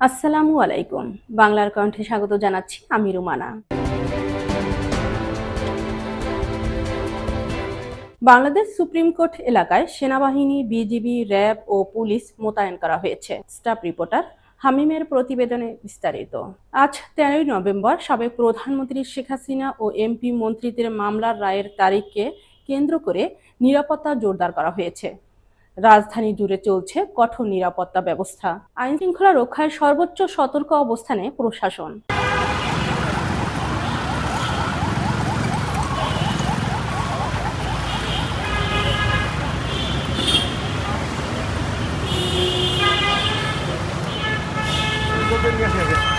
আসসালামু আলাইকুম। বাংলার কণ্ঠে স্বাগত জানাচ্ছি আমি রুমানা। বাংলাদেশ সুপ্রিম কোর্ট এলাকায় সেনাবাহিনী, বিজিবি, র্যাব ও পুলিশ মোতায়েন করা হয়েছে। স্টাফ রিপোর্টার হামিমের প্রতিবেদনে বিস্তারিত। আজ তেরোই নভেম্বর সাবেক প্রধানমন্ত্রী শেখ হাসিনা ও এমপি মন্ত্রীদের মামলার রায়ের তারিখকে কেন্দ্র করে নিরাপত্তা জোরদার করা হয়েছে। রাজধানী জুড়ে চলছে কঠোর নিরাপত্তা ব্যবস্থা। আইন শৃঙ্খলা রক্ষায় সর্বোচ্চ সতর্ক অবস্থানে প্রশাসন। আছে